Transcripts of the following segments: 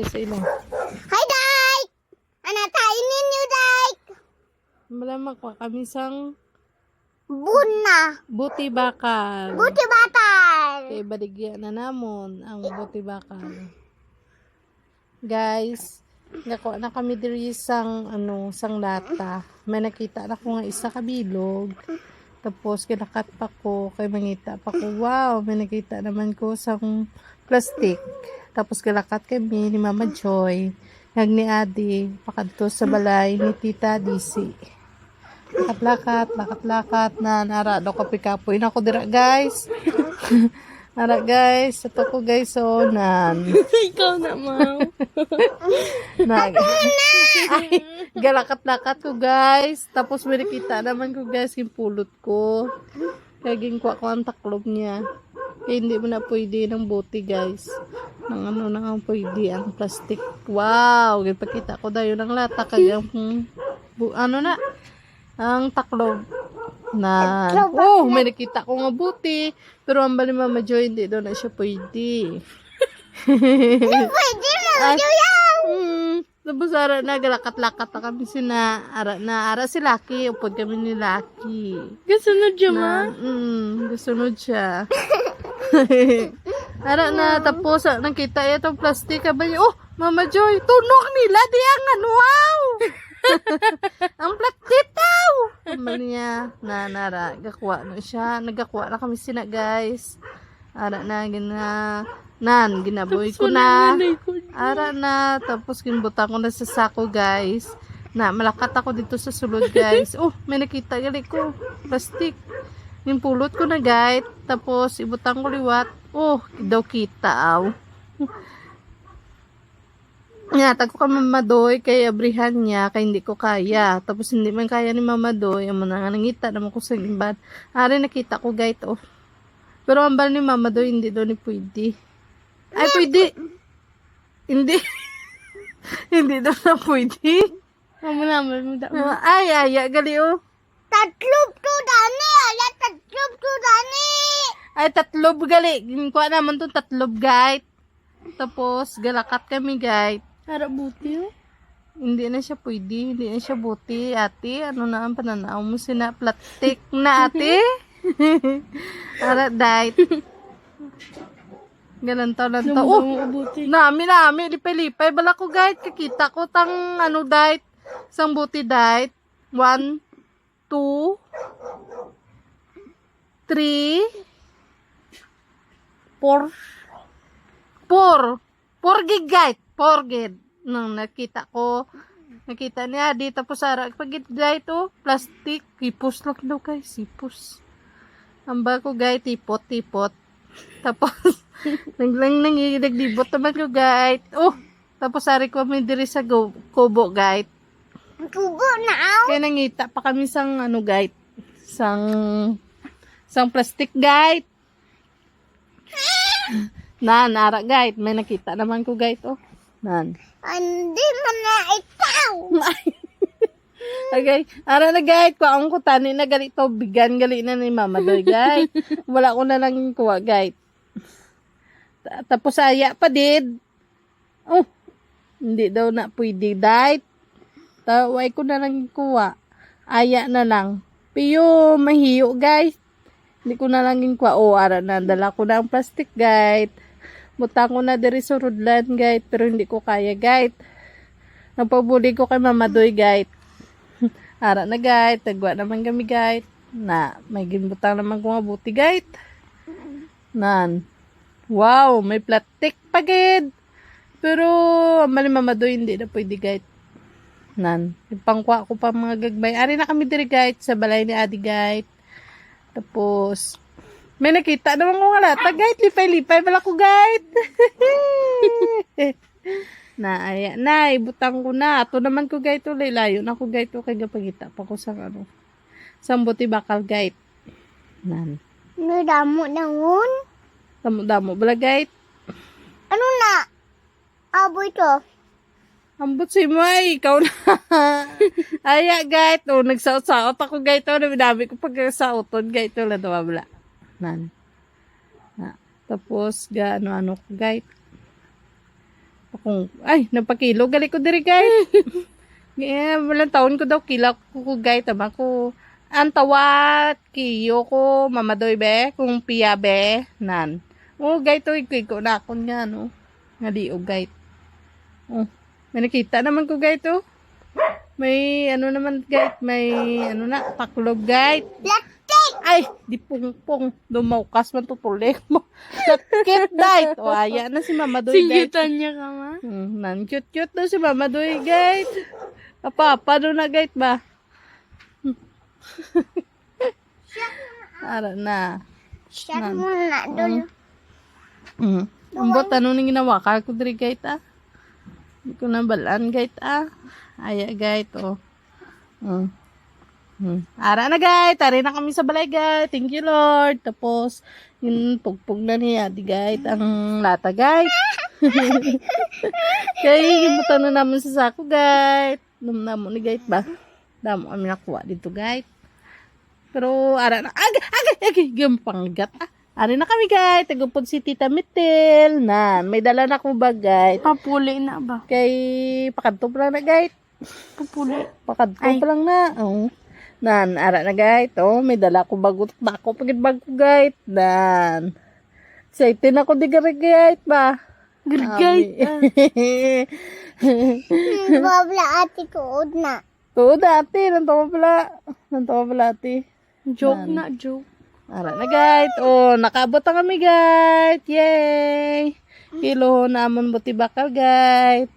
Sa ilang. Hi, Day! Ano tayo ninyo, Day? Malamak pa kami sang Buna! buti bakal. Buti batal! Kaya baligyan na namon ang buti bakal. Guys, nako na kami diri sang ano sang lata. May nakita na ko nga isa ka bilog. Tapos kinakat pa ko, kay mangita pa ko. Wow, may nakita naman ko sang plastic. Tapos kilakat kami ni Mama Joy. Hag ni Adi, pakadto sa balay ni Tita Disi. Lakat-lakat, lakat-lakat na nara daw kape kapoy na ako dira guys. Nara guys, ito ko guys so nan. Ikaw na, ma'am. Nag Ay, galakat-lakat ko guys. Tapos may nakita naman ko guys yung pulot ko. Kaya ginkuha ko ang taklob niya. Kaya hindi mo na pwede ng buti guys. Nang ano na ang pwede ang plastic. Wow! Ipakita ko dayo ng lata. Kaya hmm, bu- ano na ang taklob na oh may nakita ko nga buti pero ang bali mama Joy hindi daw na siya pwede Pwede mo, Ay. Juyaw! Hmm. Tapos ara na galakat-lakat na kami sina ara na ara si Lucky upod kami ni Lucky. Kasunod siya, ma. Na, mm, gusunod siya. ara na tapos ah, nakita itong plastic ba oh Mama Joy tunok nila di ang ano wow. ang plastic daw. Sabi niya na nara gakuha na siya nagakuha na kami sina guys. Ara na gina nan ginaboy ko na. Ara na, tapos kinbutan ko na sa sako, guys. Na, malakat ako dito sa sulod, guys. Oh, may nakita gali ko. Plastic. Yung pulot ko na, guys. Tapos, ibutang ko liwat. Oh, daw kita, aw. Ingatan ko ka mamadoy kay abrihan niya kay hindi ko kaya. Tapos hindi man kaya ni mamadoy, ang mga nangita naman ko sa limban. Ari nakita ko guys oh. Pero ang bal ni mamadoy hindi daw ni pwede. Ay pwede. Hindi. hindi daw na pwede. Mama naman mo. Ay, ay, ay, gali oh. Tatlog to, Dani! Ala, tatlog to, Dani! Ay, tatlob gali. Kuha naman to tatlob guys. Tapos, galakat kami guys. Harap buti, oh. Hindi na siya pwede. Hindi na siya buti. Ate, ano na ang pananaw mo? Sina plastic na ate? Ara, diet. Ganun to lang to. Oh, nami, nami. Lipay-lipay. Bala ko guys. Kakita ko tang ano diet. Sang buti diet. One, two, three, four, four. Four gig guys. Four gig. Nung nakita ko, nakita niya di tapos ara. Pag guys to plastic. Hipos lang daw guys. Hipos. Ang bago guys tipot tipot tapos naglang nang naglibot naman ko guys. Oh tapos ari ko may diri sa go, kubo guys. Tubo na, aw! kaya nangita pa kami sang ano guys sang sang plastic guys nan ara guys may nakita naman ko guys oh nan Hindi man na ikaw! Okay. Ara na guys, kuwaon ko tani na gali to bigan gali na ni Mama Doy guys. Wala ko na lang kuha. Ta- Tapos aya pa did. Oh. Hindi daw na pwede diet. Taway ko na lang kuha. Aya na lang. Piyo mahiyo guys. Hindi ko na lang yung kuha. Oh, ara na. Dala ko na ang plastic guys. Butang ko na diri sa rudlan guys. Pero hindi ko kaya guys. Nagpabuli ko kay Mama Doy guys. Ara na guys, tagwa naman kami guys. Na, may ginbutang naman ko nga buti guys. Nan. Wow, may plastic pa gid. Pero, mali mamadoy, hindi na pwede guys. Nan. Ipangkwa ko pa mga gagbay. Ari na kami diri guys, sa balay ni Adi guys. Tapos, may nakita naman ko nga lata guys. Lipay-lipay pala ko guys. na aya na ibutang ko na ato naman ko gayt to layo na ko gayt kay gapagita pa ko sa ano sang buti bakal gayt nan Nadamo na ngun? damo damo bala gayt Ano na? Aboy to. Ambot si mo ay ikaw na aya gayt oh nagsaot-saot ako gayt to dami ko pag sauton gayt to la daw bala nan na tapos ga ano ano ko gayt Kung, ay, nagpakilo. Gali ko diri, guys. yeah, walang taon ko daw kila ko guys. Tama ko. Ang tawat, kiyo ko, mamadoy be, kung piya be, nan. Oh, guys, to, ikoy ko na akon nga, no. Nga di, oh, guys. Oh, may nakita naman ko, guys, to. May, ano naman, guys, may, ano na, paklog, guys. Plastic! Ay, di pungpong. Dumaukas man tutulik mo. Sakit, guys. O, aya na si Mama Doy, guys. Singitan niya ka ma. Hmm, nan cute cute daw si Mama Doy, guys. Apa, pa doon na, guys, ba? Ara na. Siya mo na doon. Mm. Ang bot, ano nang ginawa ka ko diri, guys, ah? Hindi ko na balaan, guys, ah. Aya, guys, oh. Mm. Hmm. Ara na, guys. Tari na kami sa balay, guys. Thank you, Lord. Tapos, yung pugpug na niya, di, guys, ang lata, guys. Kaya, ibutan na naman sa sako, guys. Namnamo ni, guys, ba? Damo kami nakuha dito, guys. Pero, ara na. Aga, aga, aga. Gampanggat, ah. Ari na kami, guys. Tagupod si Tita Mitel. Na, may dala na akong bag, guys. Papuli na ba? Kay, pakadto pa lang na, guys. Papuli. Pakadto Ay. pa lang na. Oh. Nan, ara na, guys. Oh, may dala ko bagot. Bako, pagit bag ko, guys. Nan. Excited ako di gari, guys, ba? Gargay. Babla ate ko na. Oo, dati. Nantawa pala. Nantawa pala, ate. Joke na, joke. Ara na, guys. Oh, nakaabot na kami, guys. Yay! Kilo namon buti bakal, guys.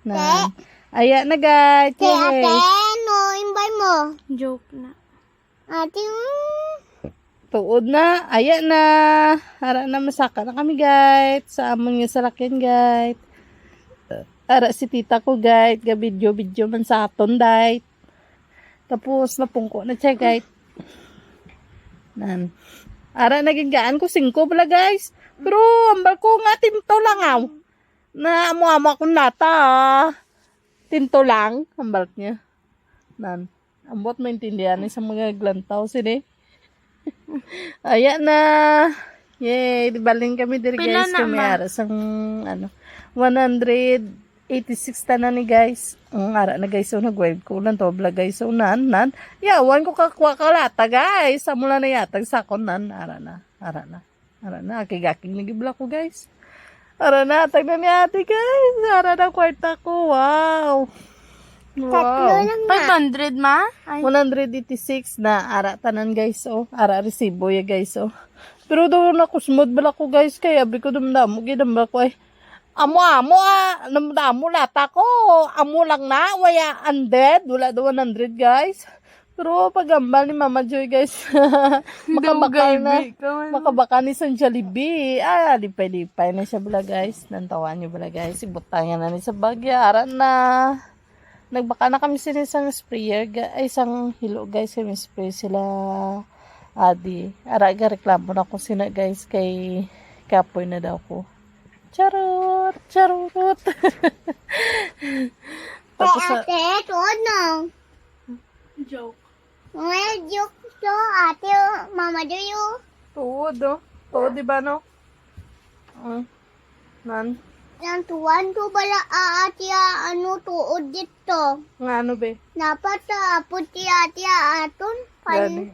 Na. Aya na, guys. Kaya ate, Yay! no, imbay mo. Joke na. Ate, mm, Tuod na. Aya na. Ara na, masaka na kami, guys. Sa amon nga sarakyan, guys. Ara si tita ko, guys. Ga video-video man sa aton, guys. Tapos, napungko na siya, guys. Nan. Ara, naging gaan ko, singko pala, guys. Pero, ambal ko nga, tinto lang, aw. Na, amo-amo akong lata, ah. Tinto lang, ambal niya. Nan. Ambot maintindihan ni sa mga glantaw, sini. Ayan na. Yay, di baling kami diri guys kami ara sang ano 186 tanan ni guys. Ang ara na guys so nag-wave ko lang to bla guys so nan nan. Yawan ko kakwa kalata guys. Samula na yatag sakon nan ara na. Ara na. Ara na akigaking lagi bla ko guys. Ara na tag na ni ate guys. Ara na kwarta ko. Wow. tatlo Wow. lang na. 500 ma? Ay, 186 na ara tanan guys oh. Ara resibo ya guys oh. Pero daw na kusmod bala ko guys kaya abi ko dumdamo gidamba ko ay. Amo amo ah, namdamo lata ko. Amo lang na waya undead, wala daw 100 guys. Pero pagambal ni Mama Joy guys. makabakal na. Makabaka ni San Jollibee. Ah, lipay-lipay na siya bala guys. Nantawan niyo bala guys. Ibutangan na ni sa bagyaran na. Nagbaka na kami sila isang sprayer. Ay, isang hilo guys. Kami spray sila. Adi. Araga reklamo na ko sina guys kay kapoy na daw ko. Charot! Charot! Tapos sa... ate, tuod na. Joke. May joke to, ate, mama do you? Tuod, oh. Tuod, di ba, no? Mm. Nan. Yan tuwan to bala ah, ate ah, ano tuod dito. Nga ano, be? Dapat ah, puti ate aton. Pan, Gani.